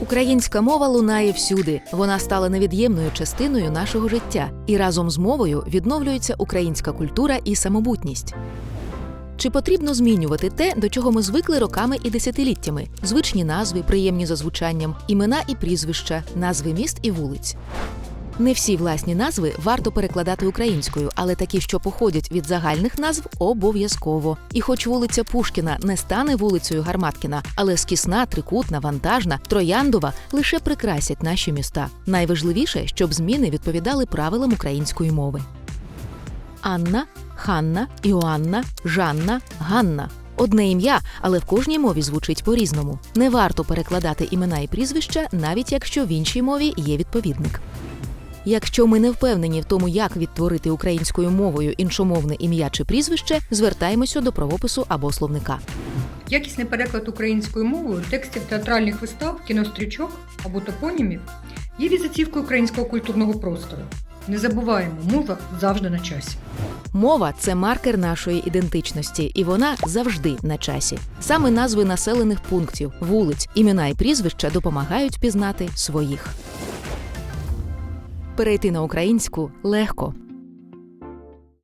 Українська мова лунає всюди. Вона стала невід'ємною частиною нашого життя, і разом з мовою відновлюється українська культура і самобутність. Чи потрібно змінювати те, до чого ми звикли роками і десятиліттями: звичні назви, приємні за звучанням, імена і прізвища, назви міст і вулиць? Не всі власні назви варто перекладати українською, але такі, що походять від загальних назв, обов'язково. І хоч вулиця Пушкіна не стане вулицею Гарматкіна, але скісна, трикутна, вантажна, трояндова лише прикрасять наші міста. Найважливіше, щоб зміни відповідали правилам української мови. Анна, Ханна, Іоанна, Жанна, Ганна. Одне ім'я, але в кожній мові звучить по-різному. Не варто перекладати імена і прізвища, навіть якщо в іншій мові є відповідник. Якщо ми не впевнені в тому, як відтворити українською мовою іншомовне ім'я чи прізвище, звертаємося до правопису або словника. Якісний переклад українською мовою текстів театральних вистав, кінострічок або топонімів є візитівкою українського культурного простору. Не забуваємо, мова завжди на часі. Мова це маркер нашої ідентичності, і вона завжди на часі. Саме назви населених пунктів, вулиць, імена і прізвища допомагають пізнати своїх. Перейти на українську легко.